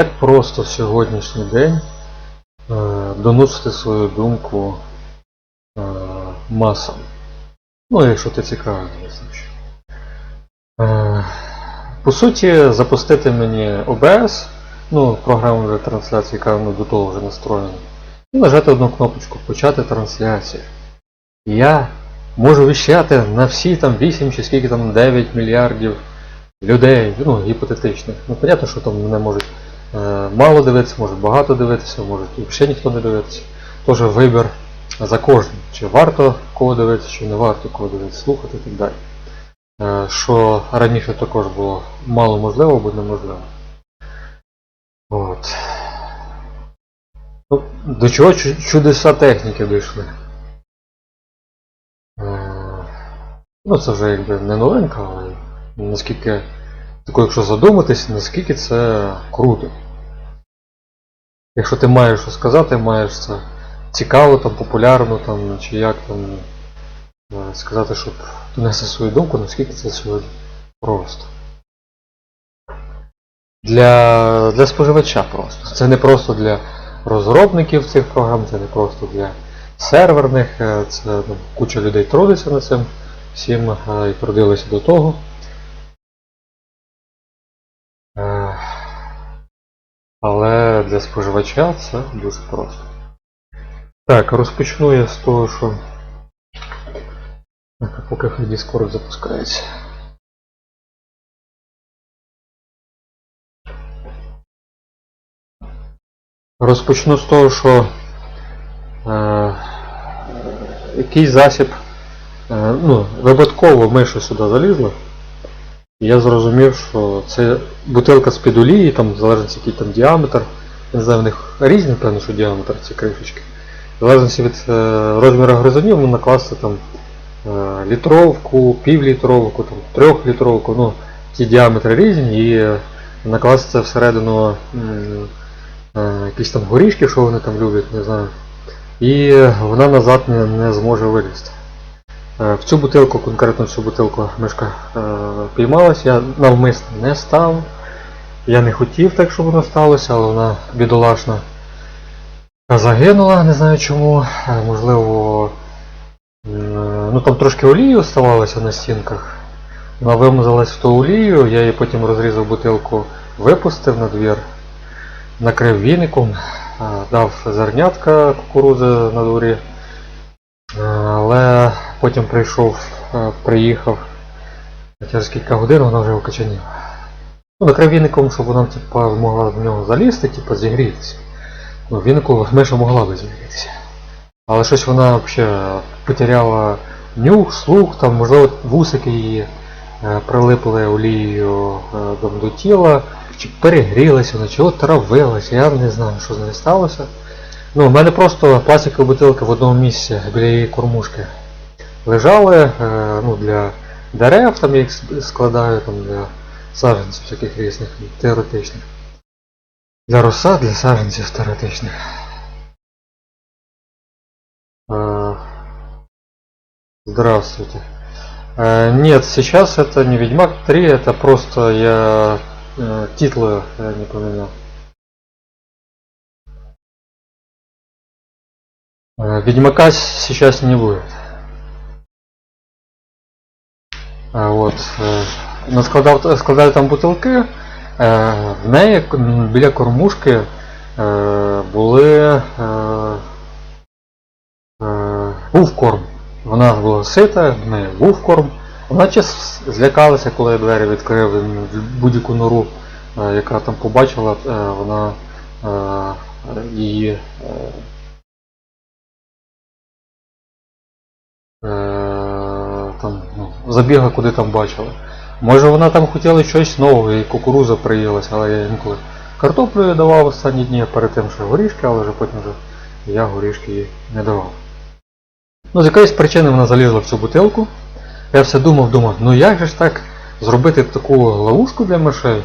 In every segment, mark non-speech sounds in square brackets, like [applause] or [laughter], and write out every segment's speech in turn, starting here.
Як просто в сьогоднішній день е, доносити свою думку е, масам. Ну, якщо ти цікавий, звісно. Е, по суті, запустити мені OBS, ну, програму для трансляції, яка ну, до того вже настроєна, і нажати одну кнопочку Почати трансляцію. Я можу віщати на всі там 8 чи скільки там 9 мільярдів людей, ну, гіпотетичних. Ну, понятно, що там мене можуть мало дивитися, можуть багато дивитися, можуть взагалі ніхто не дивитися. Тож вибір за кожним, чи варто кого дивитися, чи не варто кого дивитися, слухати і так далі. Е, що раніше також було мало можливо або неможливо. От. Ну, до чого чудеса техніки дійшли? Е, Ну, це вже якби не новинка, але наскільки, тако, якщо задуматись, наскільки це круто. Якщо ти маєш що сказати, маєш це цікаво, там, популярно, там, чи як там е, сказати, щоб донести свою думку, наскільки це сьогодні просто. Для, для споживача просто. Це не просто для розробників цих програм, це не просто для серверних, е, це ну, куча людей трудиться над цим всім е, і трудилися до того. Е, Але для споживача це дуже просто. Так, розпочну я з того, що Так, поки хай Discord запускається. Розпочну з того, що е, якийсь засіб, е, ну, випадково миша сюди залізла. Я зрозумів, що це бутилка з-під олії, там залежно який там діаметр. Я не знаю, в них різні, певно, що діаметр ці кришечки. В залежності від е, розміру гризунів можна накласти там е, літровку, півлітровку, там, трьохлітровку, ну, ті діаметри різні і е, накласти це всередину якісь там горішки, що вони там люблять, не знаю. І вона назад не, не зможе вилізти. Е, В цю бутилку, конкретно цю бутилку мишка е, піймалась, я навмисно не став. Я не хотів так, щоб воно сталося, але вона бідолашна загинула, не знаю чому. Е, Можливо, м, ну там трошки олії оставалося на стінках. Вона вимазалась в ту олію, я її потім розрізав бутилку, випустив на двір, накрив віником, е, дав зернятка кукурузи на дворі. Е, Але потім прийшов, е, приїхав через кілька годин, вона вже окоченіла. Ну, накрив віником, щоб вона типа, могла в нього залізти, типа, зігрітися. Ну, вінику [laughs] миша могла би зігрітися. Але щось вона взагалі потеряла нюх, слух, там, можливо, вусики її е, прилипли олією е, до тіла, чи перегрілася, вона чого травилася, я не знаю, що з нею сталося. Ну, в мене просто пластикова бутилка в одному місці біля її кормушки лежали е, ну, для дерев, там я їх с- складаю там, для саджанців всяких різних, теоретичних. Для розсад, для саджанців теоретичних. Э, Здравствуйте. Э, Нет, сейчас это не Ведьмак 3, это просто я э, титлы я не поменял. Э, Ведьмака с- сейчас не будет. А, Вот. е, Наскладав, складали там бутилки, е, в неї біля кормушки е, були. був корм. Вона була сита, в неї був корм. Вона час злякалася, коли я двері відкрив будь-яку нору, яка там побачила, вона її. Забігла куди там бачила. Може вона там хотіла щось нового, і кукуруза приїлася, але я інколи картоплю їй давав останні дні перед тим, що горішки, але вже потім вже я горішки їй не давав. Ну, з якоїсь причини вона залізла в цю бутилку. Я все думав, думав, ну як же ж так зробити таку ловушку для мишей,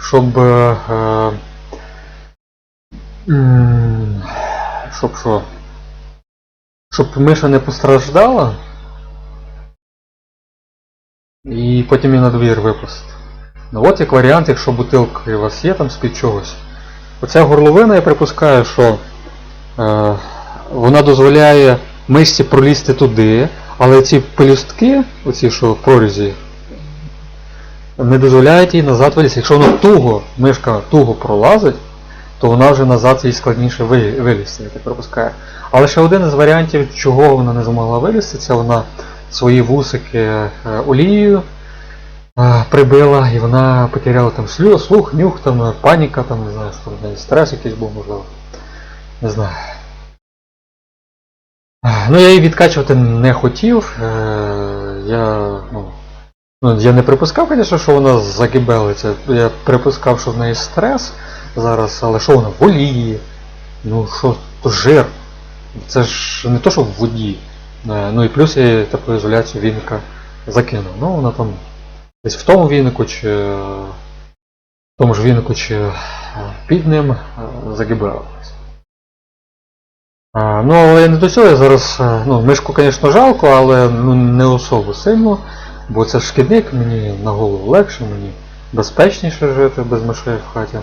щоб. Е, е, щоб що? Щоб миша не постраждала. І потім її на двір випустити. Ну от як варіант, якщо бутилка у вас є там з-під чогось, оця горловина, я припускаю, що е, вона дозволяє мишці пролізти туди, але ці пелюстки, оці що в прорізі, не дозволяють їй назад вилізти. Якщо вона туго, мишка туго пролазить, то вона вже назад їй складніше вилізти, я припускаю. Але ще один із варіантів, чого вона не змогла вилізти, це вона свої вусики е, олією е, прибила і вона потеряла там слух, нюх, там, е, паніка, там, не знаю, що неї стрес якийсь був, можливо. Не знаю. Ну, я її відкачувати не хотів. Я, ну, ну, я не припускав, звісно, що вона загибелиться. Я припускав, що в неї стрес зараз, але що вона в олії? Ну що, то жир. Це ж не то, що в воді. Е, Ну і плюс я таку ізоляцію віника закинув. Ну вона там десь в тому вінику чи е, в тому ж вінику чи е, під ним е, загибалась. Ну, але я не до цього, я зараз, е, ну, мишку, звісно, жалко, але ну, не особо сильно, бо це ж шкідник, мені на голову легше, мені безпечніше жити без мишей в хаті.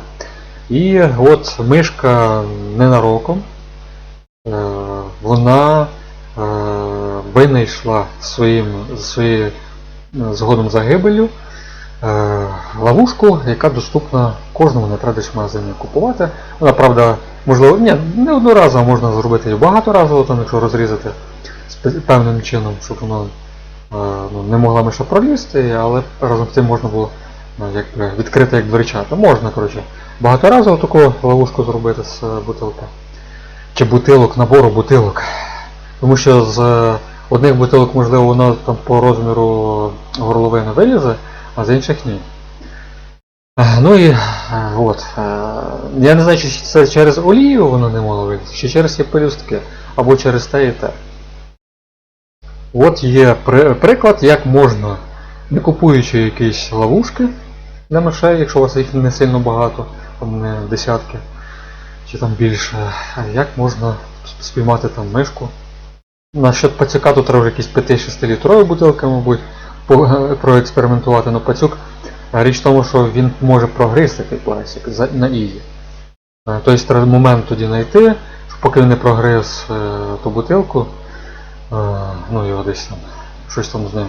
І от мишка ненароком, е, вона е, винайшла своїм, своєю е, згодом загибелю е, ловушку, яка доступна кожному, десь в магазині купувати. Вона, правда, можливо, ні, не одноразово можна зробити її багаторазово, там, якщо розрізати певним чином, щоб воно е, ну, не могла миша пролізти, але разом з тим можна було якби, відкрити як дверчата. Можна, коротше, багаторазово таку ловушку зробити з бутилки. Чи бутилок, набору бутилок. Тому що з одних бутилок, можливо, воно там по розміру горловини вилізе, а з інших ні. Е, Ну і е, от. е, Я не знаю, чи це через олію воно не могло вилізти, чи через ці пелюстки, або через те і те. От є при- приклад, як можна, не купуючи якісь ловушки для мишей, якщо у вас їх не сильно багато, там не десятки чи там більше, як можна спіймати там мишку. Насчет пацюка тут треба якісь 5-6 літрові бутилки, мабуть, проекспериментувати, але пацюк Річ в тому, що він може прогризти той пластик на ізі. Е, Тобто треба момент тоді знайти, щоб поки він не прогриз е, ту бутилку, е, ну його десь там, щось там з ним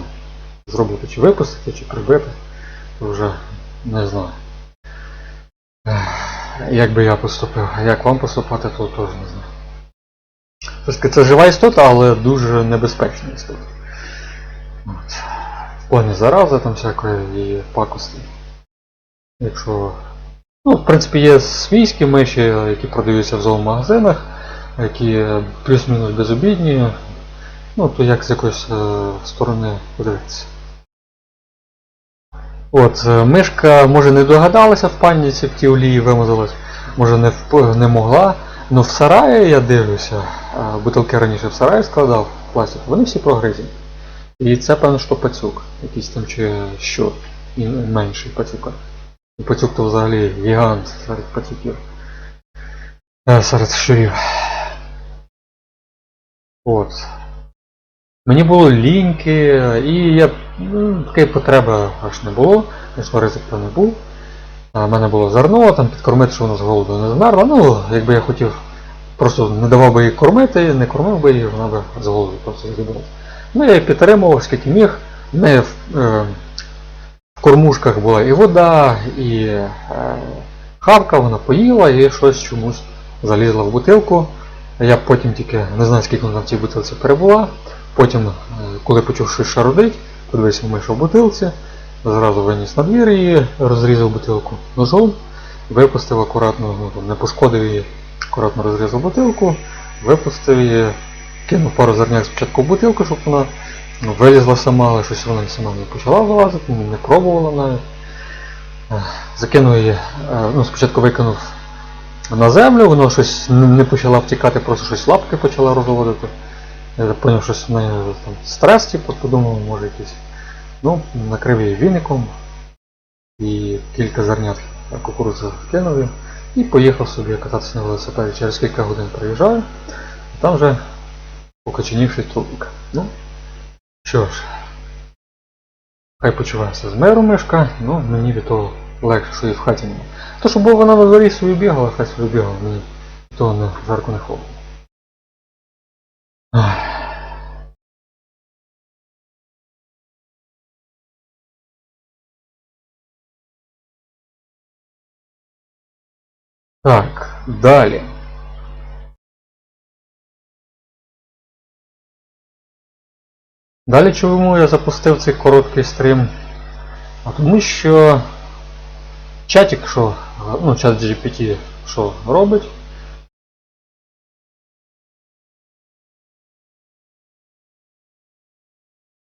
зробити, чи випустити, чи прибити, то вже не знаю. Як би я поступив, як вам поступати, то теж не знаю. Тобто це жива істота, але дуже небезпечна істота. От. В плані зарази там всякої і пакості. Якщо. Ну, в принципі, є свійські миші, які продаються в зоомагазинах, які плюс-мінус безобідні. Ну, то як з якоїсь е, сторони подивитися. От, е, мишка може не догадалася в паніці, в тій олії вимазалась, може не, не могла. Ну в сараї я дивлюся, бутилки раніше в сараї складав пластик, вони всі прогризені. І це певно, що пацюк, якийсь там чи що, і менший пацюка. І пацюк то взагалі гігант серед пацюків. Е, Серед щурів. От. Мені було ліньки, і я ну, такої потреби аж не було, звісно, ризику не був. В мене було зерно, там підкормити, що воно з голоду не змерло. Ну, якби я хотів, просто не давав би її кормити, не кормив би її, вона би з голоду просто загибала. Ну, я її підтримував, скільки міг. В неї в, е, в кормушках була і вода, і е, хавка, вона поїла і щось чомусь залізла в бутилку. Я потім тільки не знаю, скільки вона в цій бутилці перебула. Потім, е, коли почув щось шарудить, подивився миша в бутилці, зразу виніс на двір її, розрізав бутилку ножом, випустив акуратно, ну, не пошкодив її, акуратно розрізав бутилку, випустив її, кинув пару зерняк спочатку в бутилку, щоб вона ну, вилізла сама, але щось вона сама не почала вилазити, не пробувала навіть. Е, Закинув її, е, ну, спочатку викинув на землю, воно щось не не почала втікати, просто щось лапки почала розводити. Я зрозумів, що в неї там стрес, типу, подумав, може якийсь. Ну, накрив її віником і кілька зернят кукурудзи кинув і поїхав собі кататися на велосипеді. Через кілька годин приїжджаю, і там вже покоченівший трупик. Ну, що ж, хай почувається з миру мишка, ну мені від того легше, що і в хаті нема. То, що бо вона на дворі собі бігала, хай собі бігала, мені то не жарко не холодно. Так, далі. Далі чому я запустив цей короткий стрім? Тому що чатик, що, ну, чат GPT, що робить?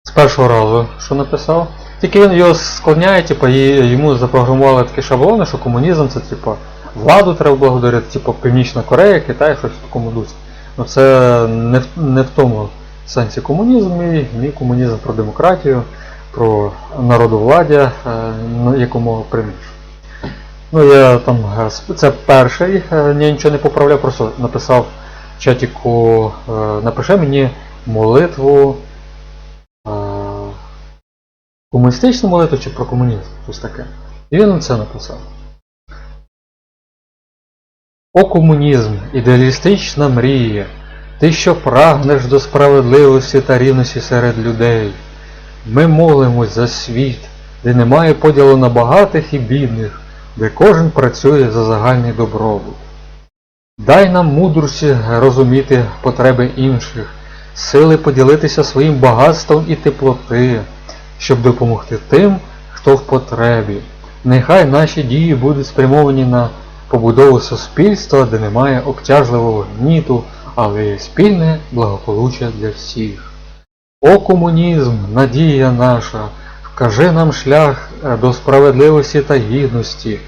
З першого разу, що написав. Тільки він його склоняє, типу, йому запрограмували такі шаблони, що комунізм це типу, владу треба благодарити, типу Північна Корея, Китай, щось в такому дусі. Ну це не в, не в тому сенсі комунізм, мій, мій комунізм про демократію, про народовладдя, е, якомога пряміше. Ну я там, е, це перший, е, я нічого не поправляв, просто написав в чатіку, е, напиши мені молитву. е, Комуністичну молитву чи про комунізм, щось таке. І він це написав. О комунізм, ідеалістична мрія, ти що прагнеш до справедливості та рівності серед людей. Ми молимось за світ, де немає поділу на багатих і бідних, де кожен працює за загальний добробут. Дай нам мудрості розуміти потреби інших, сили поділитися своїм багатством і теплоти, щоб допомогти тим, хто в потребі. Нехай наші дії будуть спрямовані на побудову суспільства, де немає обтяжливого гніту, але є спільне благополуччя для всіх. О комунізм, надія наша, вкажи нам шлях е, до справедливості та гідності,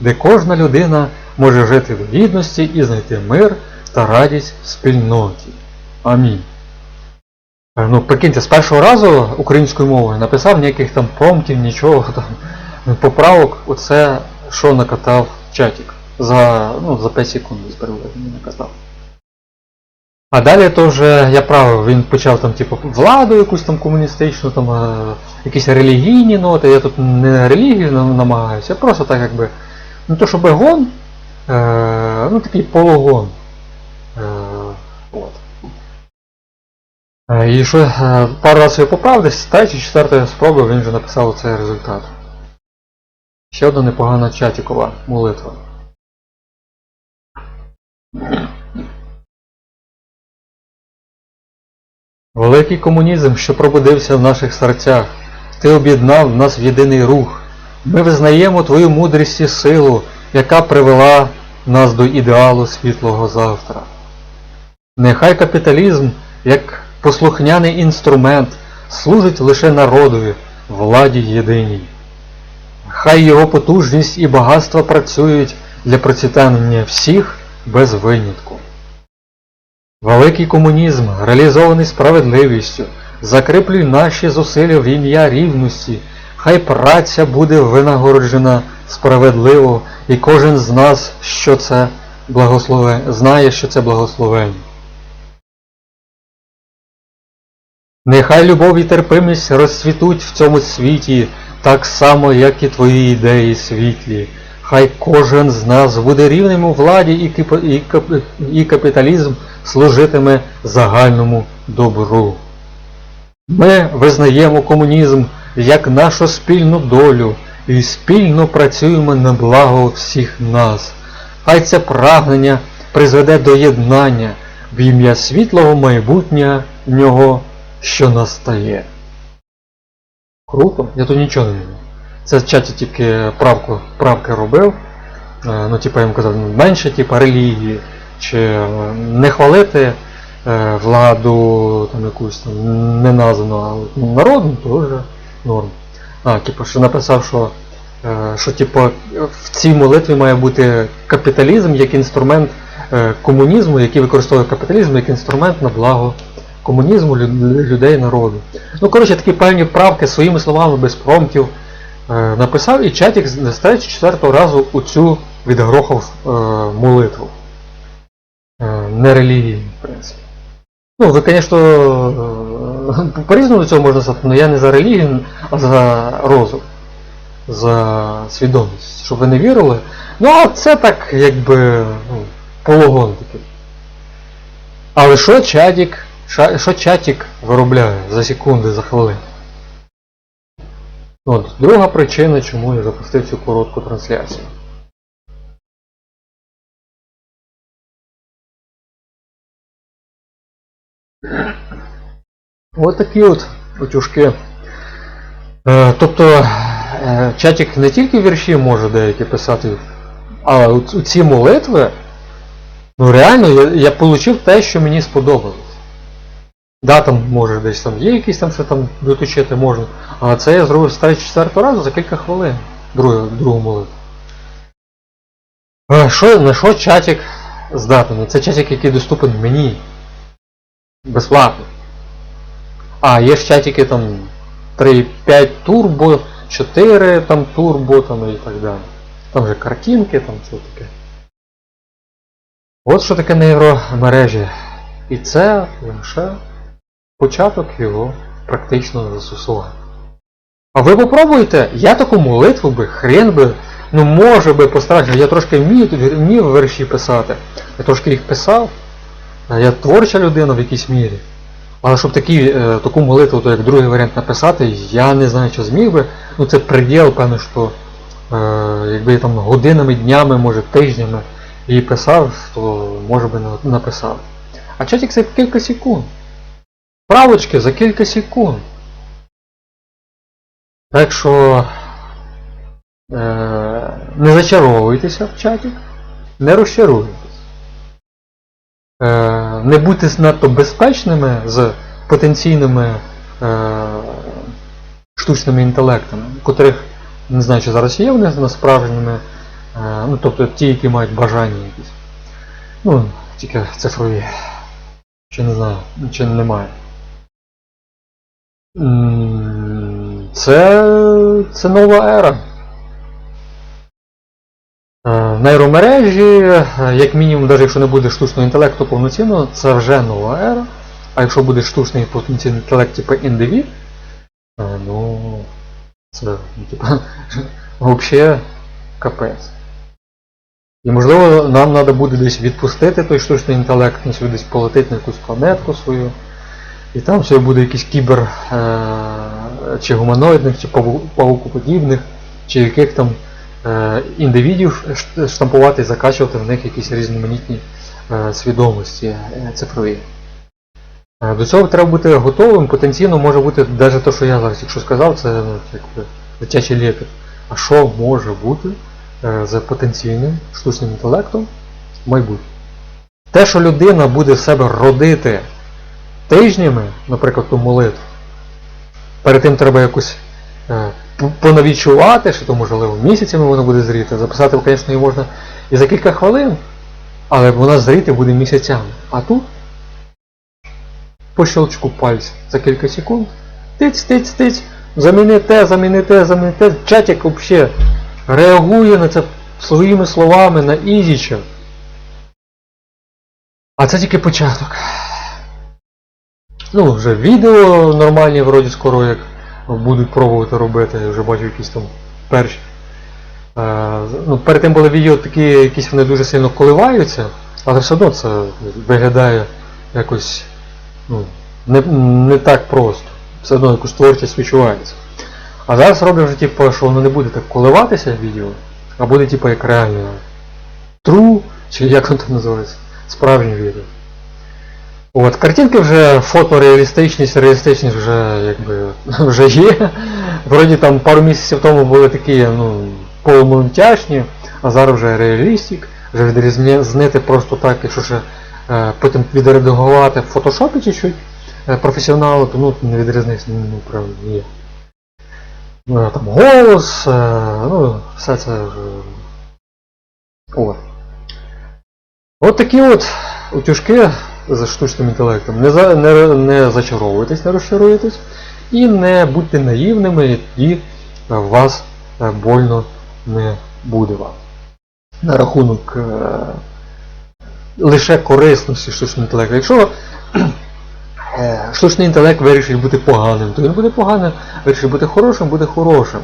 де кожна людина може жити в гідності і знайти мир та радість в спільноті. Амінь. Е, Ну, прикиньте, з першого разу українською мовою написав ніяких там промптів, нічого там, поправок, оце що накатав чатик. За, ну, за 5 секунд з переведення накатав. А далі то вже я правив, він почав там, типу, владу якусь там комуністичну, там, е, якісь релігійні ноти. Я тут не релігію намагаюся, а просто так якби. Ну то щоб гон, е, ну такий полугон. Е, от. Е, І що е, пару разів я поправ, десь третя, четверта спроба він вже написав цей результат. Ще одна непогана чатікова молитва. Великий комунізм, що пробудився в наших серцях, ти об'єднав нас в єдиний рух. Ми визнаємо твою мудрість і силу, яка привела нас до ідеалу світлого завтра. Нехай капіталізм, як послухняний інструмент, служить лише народові, владі єдиній. Хай його потужність і багатство працюють для процвітання всіх без винятку. Великий комунізм, реалізований справедливістю, закріплюй наші зусилля в ім'я рівності, хай праця буде винагороджена справедливо, і кожен з нас, що це благослове, знає, що це благословення. Нехай любов і терпимість розцвітуть в цьому світі, так само, як і твої ідеї світлі. Хай кожен з нас буде рівним у владі і, капіталізм служитиме загальному добру. Ми визнаємо комунізм як нашу спільну долю і спільно працюємо на благо всіх нас. Хай це прагнення призведе до єднання в ім'я світлого майбутнього, що настає. Круто, я тут нічого не вірю. Це в чаті тільки правку, правки робив. Е, Ну, типу, я їм казав, ну, менше типу, релігії, чи е, не хвалити е, владу там якусь там неназвану, а ну, народну, то вже норм. А, типу, що написав, що, що типу, в цій молитві має бути капіталізм як інструмент комунізму, який використовує капіталізм як інструмент на благо комунізму, людей, народу. Ну, коротше, такі певні правки своїми словами, без промптів е, написав і чатик з з третього чи четвертого разу у цю відгрохав е, молитву. Е, не релігійну, в принципі. Ну, ви, звісно, е, по-різному до цього можна сказати, але я не за релігію, а за розум. за свідомість, щоб ви не вірили. Ну, а це так, якби, ну, пологон такий. Але що чатік, що чатік виробляє за секунди, за хвилини? От, друга причина, чому я запустив цю коротку трансляцію. Ось такі от утюжки. Е, тобто е, чатік не тільки вірші може деякі писати, а ці молитви, ну реально я, я отримав те, що мені сподобалось. Да, там може десь там є якісь там, що там доточити можна. А це я зробив з 3-4 разу за кілька хвилин. Другу, другу молитву. Е, Що, на що чатик здатний? Це чатик, який доступен мені. Безплатно. А, є ж чатики там 3.5 турбо, 4 там турбо там і так далі. Там же картинки, там що таке. От що таке нейромережі. І це лише початок його практичного застосування. А ви попробуйте, я таку молитву би, хрен би, ну може би постарався, я трошки вмію, вмів верші писати. Я трошки їх писав. Я творча людина в якійсь мірі. Але щоб такі, е, таку молитву, то як другий варіант написати, я не знаю, чи зміг би. Ну це приділ, певно, що е, якби я там годинами, днями, може тижнями її писав, то може би написав. А чатик це кілька секунд. Правочки за кілька секунд. Так що е, не зачаровуйтеся в чаті, не розчаруйтесь. Е, не будьте надто безпечними з потенційними е, штучними інтелектами, котрих не знаю, чи зараз є вони на справжніми, е, ну тобто ті, які мають бажання якісь. Ну, тільки цифрові. Чи не знаю, чи немає. Це, це нова ера. Е, Нейромережі, як мінімум, навіть якщо не буде штучного інтелекту повноцінного, це вже нова ера. А якщо буде штучний повноцінний інтелект, типу індивід, е, ну це ну, [laughs] типа, взагалі капець. І можливо нам треба буде десь відпустити той штучний інтелект, десь полетить на якусь планетку свою. І там все буде якийсь кібер е, чи гуманоїдних, чи паву- павукоподібних, чи яких там е, індивідів штампувати і закачувати в них якісь різноманітні е, свідомості цифрові. До цього треба бути готовим, потенційно може бути навіть те, що я зараз якщо сказав, це ну, дитячий лепет. А що може бути за потенційним штучним інтелектом в майбутньому? Те, що людина буде в себе родити тижнями, наприклад, ту молитву, перед тим треба якось е, п- понавідчувати, що то можливо місяцями воно буде зріти. Записати, звісно, її можна і за кілька хвилин, але вона зріти буде місяцями. А тут по щелчку пальця за кілька секунд. Тиць, тиць, тиць, заміни те, заміни те, заміни те. Чатик взагалі реагує на це своїми словами на ізіча. А це тільки початок. Ну, вже відео нормальні, вроді скоро як будуть пробувати робити, я вже бачу якісь там перші. Е, ну, перед тим були відео такі, якісь вони дуже сильно коливаються, але все одно це виглядає якось ну, не, не так просто. Все одно якусь творчість відчувається. А зараз роблю вже типу, що воно не буде так коливатися відео, а буде типу як реальне true, чи як воно там називається, справжнє відео. От, картинки вже фотореалістичність, реалістичність вже якби [laughs] вже є. Вроді там пару місяців тому були такі ну, полумонтяжні, а зараз вже реалістик, вже відрізнити просто так, якщо ще е, потім відредагувати в фотошопі чуть-чуть е, професіоналу, то ну, не відрізнись, ну, правда, є. Ну, там голос, е, ну, все це. От. От такі от утюжки з штучним інтелектом. Не, за, не, не зачаровуйтесь, не розчаруйтесь. І не будьте наївними, і е, вас е, больно не буде вам. На рахунок е, лише корисності штучного інтелекту. Якщо е, штучний інтелект вирішить бути поганим, то він буде поганим, вирішить бути хорошим, буде хорошим.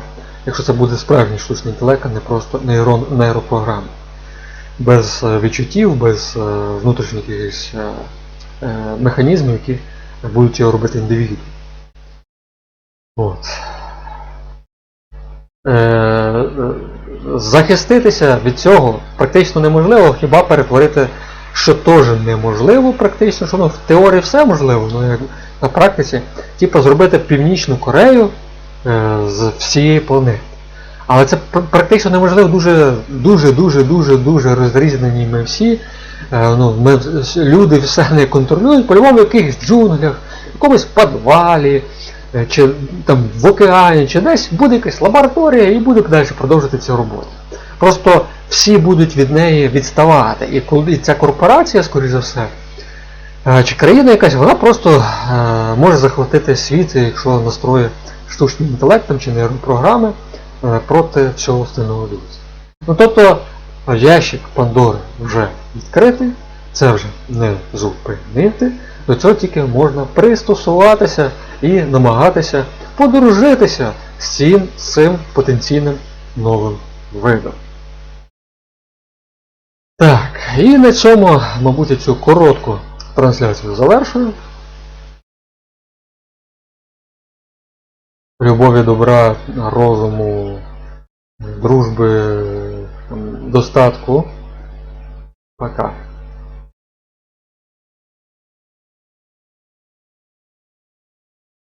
якщо це буде справжній штучний інтелект, а не просто нейрон, нейропрограма. Без е, відчуттів, без е, внутрішніх якихось е, механізмів, які будуть його робити індивіду. От. Захиститися від цього практично неможливо, хіба перетворити, що теж неможливо, практично, що ну, в теорії все можливо, ну як на практиці, типу зробити Північну Корею з всієї планети. Але це практично неможливо дуже, дуже, розрізнені ми всі. Е, ну, ми, люди все не контролюють, по-любому в якихось джунглях, в якомусь підвалі, е, чи там в океані, чи десь буде якась лабораторія і буде далі продовжувати цю роботу. Просто всі будуть від неї відставати. І коли ця корпорація, скоріш за все, е, чи країна якась, вона просто може захватити світ, якщо настроє штучним інтелектом чи нейропрограми проти всього остального людства. Ну тобто е, ящик Пандори вже відкритий, це вже не зупинити. До цього тільки можна пристосуватися і намагатися подружитися з цим, з цим потенційним новим видом. Так, і на цьому, мабуть, цю коротку трансляцію завершую. Любові, добра, розуму, дружби, там, достатку. Пока.